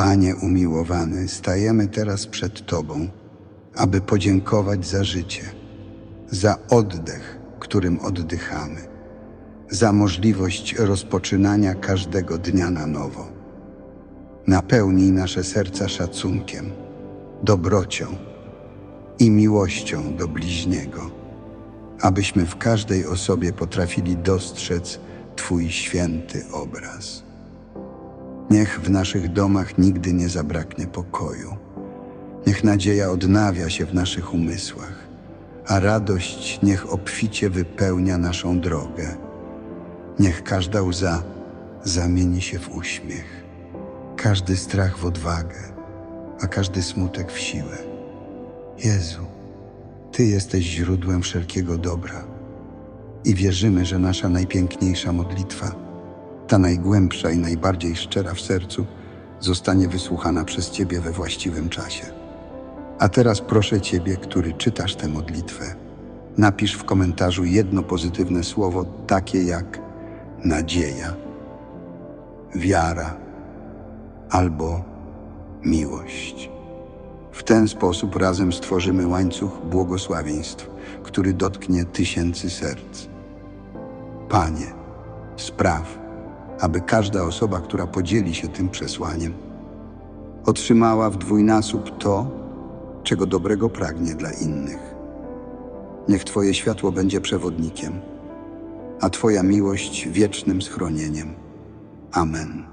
Panie umiłowany, stajemy teraz przed Tobą, aby podziękować za życie, za oddech, którym oddychamy, za możliwość rozpoczynania każdego dnia na nowo. Napełnij nasze serca szacunkiem, dobrocią i miłością do bliźniego, abyśmy w każdej osobie potrafili dostrzec Twój święty obraz. Niech w naszych domach nigdy nie zabraknie pokoju. Niech nadzieja odnawia się w naszych umysłach, a radość niech obficie wypełnia naszą drogę. Niech każda łza zamieni się w uśmiech, każdy strach w odwagę, a każdy smutek w siłę. Jezu, Ty jesteś źródłem wszelkiego dobra i wierzymy, że nasza najpiękniejsza modlitwa, ta najgłębsza i najbardziej szczera w sercu, zostanie wysłuchana przez Ciebie we właściwym czasie. A teraz proszę Ciebie, który czytasz tę modlitwę, napisz w komentarzu jedno pozytywne słowo, takie jak nadzieja, wiara albo miłość. W ten sposób razem stworzymy łańcuch błogosławieństw, który dotknie tysięcy serc. Panie, spraw, aby każda osoba, która podzieli się tym przesłaniem, otrzymała w dwójnasób to, czego dobrego pragnie dla innych. Niech Twoje światło będzie przewodnikiem, a Twoja miłość wiecznym schronieniem. Amen.